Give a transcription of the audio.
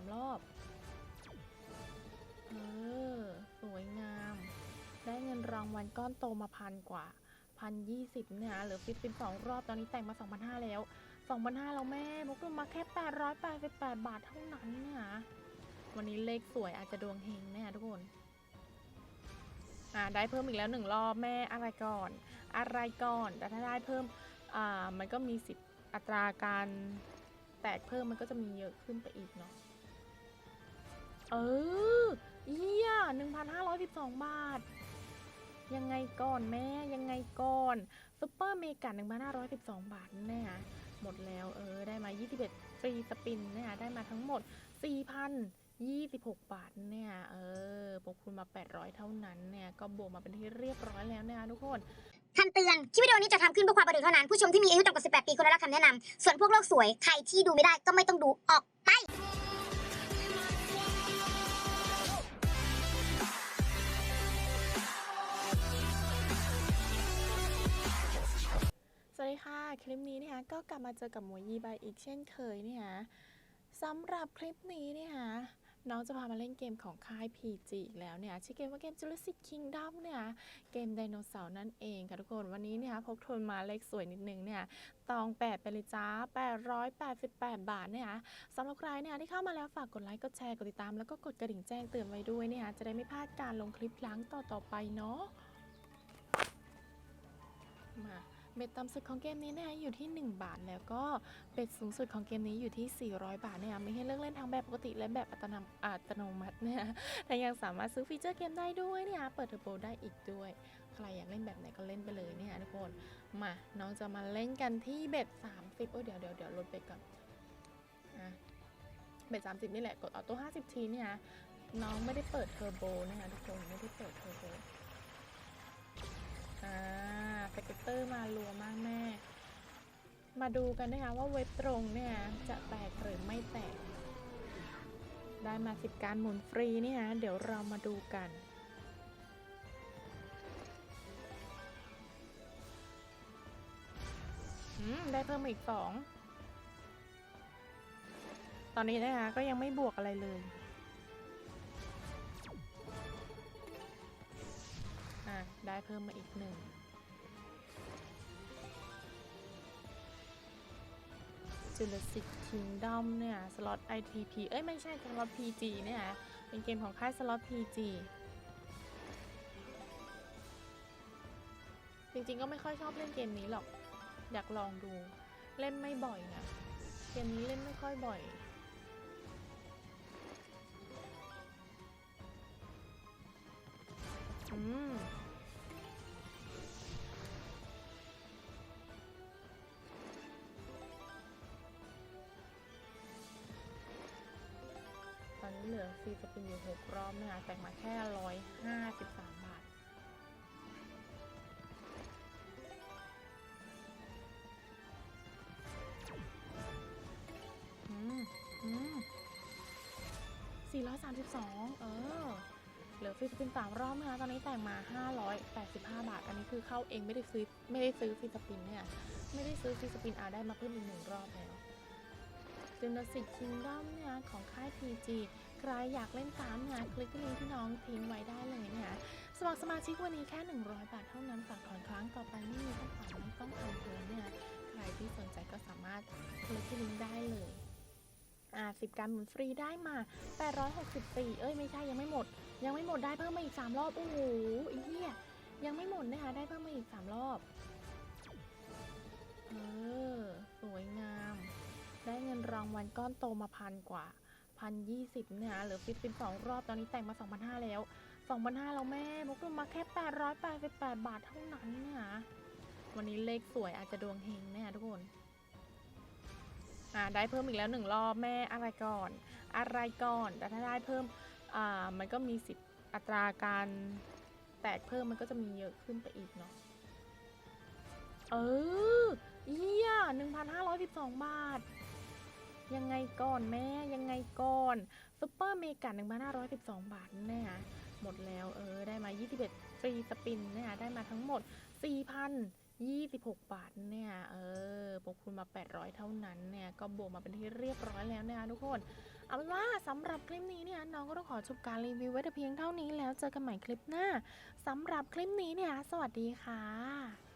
ามรอบ เออ สวยงาม ได้เงินรางวัลก้อนโตมาพันกว่าพันยี่สิบเนี่ยเหลือฟิสิบสองรอบตอนนี้แต่งมาสองพันห้าแล้วสองพันห้าแล้วแม่พวกเรามาแค่แปดร้อยแปดสิบแปดบาทเท่านั้นเนี่ยวันนี้เลขสวยอาจจะดวงเฮงแน่ทุกคนอ่าได้เพิ่มอีกแล้วหนึ่งรอบแม่อะไรก่อน อะไรก่อนแต่ถ้าได้เพิ่มอ่ามันก็มีสิทธิ์อัตราการแตกเพิ่มมันก็จะมีเยอะขึ้นไปอีกเนาะ เออเยี่ยหนึ่งพันห้าร้อยสิบสองบาท ยังไงก่อนแม่ยังไงก่อนซุปเปอร์เมกาหนึ่งพันห้าร้อยสิบสองบาทแน่ะหมดแล้วเออได้มายี่สิบเอ็ดฟรีสปินเนี่ยได้มาทั้งหมดสี่พันยี่สิบหกบาทเนี่ยเออปกคุณมาแปดร้อยเท่านั้นเนี่ยก็บวกมาเป็นที่เรียบร้อยแล้วเนี่ยทุกคนคำเตือน คลิปวิดีโอนี้จะทำขึ้นเพื่อความบันเทิงเท่านั้น ผู้ชมที่มีอายุต่ำกว่า 18 ปีควรได้รับคำแนะนำ ส่วนพวกโลกสวย ใครที่ดูไม่ได้ก็ไม่ต้องดูออกไป ดีค่ะ คลิปนี้นะคะก็กลับมาเจอกับหมวยยีบายอีกเช่นเคยเนี่ยสำหรับคลิปนี้เนี่ยน้องจะพามาเล่นเกมของค่าย PG อีกแล้วเนี่ยชื่อเกมว่าเกม Jurassic Kingdom เนี่ยเกมไดโนเสาร์นั่นเองค่ะทุกคนวันนี้เนี่ยพกทุนมาเลขสวยนิดนึงเนี่ยตอง8ไปเลยจ้า 888 บาทเนี่ยสำหรับใครเนี่ยที่เข้ามาแล้วฝากกดไลค์กดแชร์กดติดตาม แล้วก็กดกระดิ่งแจ้งเตือนไว้ด้วยเนี่ยจะได้ไม่พลาดการลงคลิปครั้งต่อๆไปเนาะมา เบ็ดต่ำสุดของเกมนี้เนี่ยอยู่ที่ 1 บาท แล้วก็เบ็ดสูงสุดของเกมนี้อยู่ที่ 400 บาทเนี่ยไม่ให้เลือกเล่นทั้งแบบปกติและแบบอัตโนอัตโนมัตินี่ยแต่ยังสามารถซื้อฟีเจอร์เกมได้ด้วยเนี่ยเปิดเทอร์โบได้อีกด้วย ใครอยากเล่นแบบไหนก็เล่นไปเลยเนี่ยทุกคนมาน้องจะมาเล่นกันที่เบ็ด30โอ้เดี๋ยวเดี๋ยวเดี๋ยวลดเบ็ดก่อนอะเบ็ด30 นี่แหละกดออโต้50 ทีเนี่ยน้องไม่ได้เปิดเทอร์โบนะคะทุกคนไม่ได้เปิดเทอร์โบอ่า สเก็ตเตอร์มารัวมากแม่ มาดูกันนะคะว่าเว็บตรงเนี่ยจะแตกหรือไม่แตก ได้มาสิบการหมุนฟรีเนี่ยเดี๋ยวเรามาดูกันได้เพิ่มอีกสองตอนนี้นะคะก็ยังไม่บวกอะไรเลยอะได้เพิ่มมาอีกหนึ่ง Jurassic Kingdom เนี่ย สล็อต ITP เอ้ย ไม่ใช่สล็อต PG เนี่ยเป็นเกมของค่ายสล็อต PG จริงๆก็ไม่ค่อยชอบเล่นเกมนี้หรอก อยากลองดู เล่นไม่บ่อยนะ เกมนี้เล่นไม่ค่อยบ่อยอืม อนนี้เป็นอยู่6รอบนะคะแต่งมาแค่153บาท อืม อืม432เออ เหลือฟรีสปินสามรอบนะคะตอนนี้แต่งมา585บาท อันนี้คือเข้าเองไม่ได้ซื้อไม่ได้ซื้อฟรีสปินเนี่ย ไม่ได้ซื้อฟรีสปินอาได้มาเพิ่มอีกหนึ่งรอบแล้ว จึง Jurassic Kingdom เนี่ยของค่าย PG ใครอยากเล่นตามเนี่ยคลิกที่ลิงก์ที่น้องทิ้งไว้ได้เลยเนี่ยสมัครสมาชิกวันนี้แค่ 100 บาทเท่านั้นฝากถอนครั้งต่อไปไม่มีต้องผ่านไม่ต้องทำเพิ่มเนี่ยใครที่สนใจก็สามารถคลิกที่ลิงก์ได้เลยอ่าสิบการหมุนฟรีได้มา 864 เอ้ยไม่ใช่ยังไม่หมด ยังไม่หมดได้เพิ่มมาอีก 3 รอบ โอ้โหเหี้ยยังไม่หมดนะคะได้เพิ่มมาอีก 3 รอบ ได้เงินรางวัลก้อนโตมาพันกว่าพันยี่สิบเนี่ยเหลือฟิสิบสองรอบตอนนี้แต่งมาสองพันห้าแล้วสองพันห้าแล้วแม่พวกเรามาแค่แปดร้อยแปดสิบแปดบาทเท่านั้นเนี่ย วันนี้เลขสวยอาจจะดวงเฮงแน่ทุกคนอ่าได้เพิ่มอีกแล้วหนึ่งรอบแม่อะไรก่อน อะไรก่อนแต่ถ้าได้เพิ่มอ่ามันก็มีสิทธิ์อัตราการแตกเพิ่มมันก็จะมีเยอะขึ้นไปอีกเนาะเออเยี่ยหนึ่งพันห้าร้อยสิบสองบาท ยังไงก่อนแม่ยังไงก่อนซุปเปอร์เมกาหนึ่งพันห้าร้อยสิบสองบาทแน่หมดแล้วเออได้มา21ฟรีสปินเนี่ยได้มาทั้งหมด4,000 26บาทเนี่ยเออบวกคูณมา800เท่านั้นเนี่ยก็บวกมาเป็นที่เรียบร้อยแล้วนะคะทุกคนเอาเป็นว่าสำหรับคลิปนี้เนี่ยน้องก็ต้องขอจบการรีวิวไว้แต่เพียงเท่านี้แล้วเจอกันใหม่คลิปหน้าสำหรับคลิปนี้เนี่ยสวัสดีค่ะ